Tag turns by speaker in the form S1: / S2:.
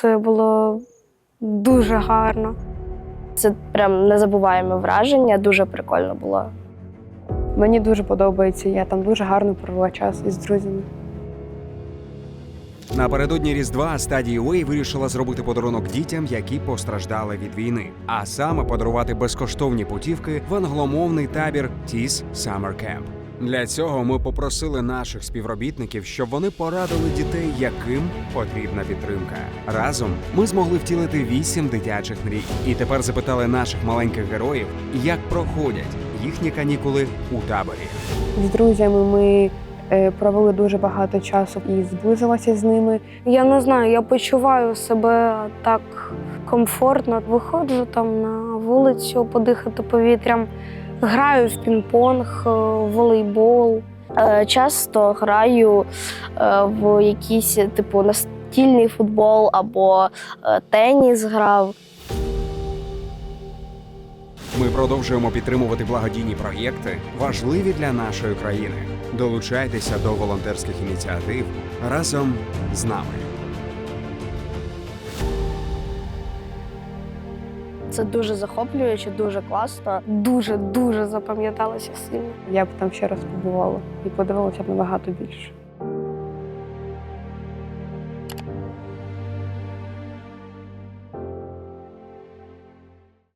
S1: Це було дуже гарно.
S2: Це прям незабуваєме враження, дуже прикольно було.
S3: Мені дуже подобається. Я там дуже гарно провела час із друзями.
S4: Напередодні Різдва стадії Уей вирішила зробити подарунок дітям, які постраждали від війни, а саме подарувати безкоштовні путівки в англомовний табір Тіс Summer Camp. Для цього ми попросили наших співробітників, щоб вони порадили дітей, яким потрібна підтримка. Разом ми змогли втілити вісім дитячих мрій. І тепер запитали наших маленьких героїв, як проходять їхні канікули у таборі.
S3: З друзями ми е, провели дуже багато часу і зблизилися з ними.
S1: Я не знаю, я почуваю себе так комфортно. Виходжу там на вулицю подихати повітрям, граю в пінг-понг, е, волейбол.
S2: Е, Часто граю е, в якийсь типу настільний футбол або теніс грав.
S4: Ми продовжуємо підтримувати благодійні проєкти, важливі для нашої країни. Долучайтеся до волонтерських ініціатив разом з нами.
S2: Це дуже захоплююче, дуже класно.
S1: Дуже дуже запам'яталося сильно.
S3: Я б там ще раз побувала і подивилася б набагато більше.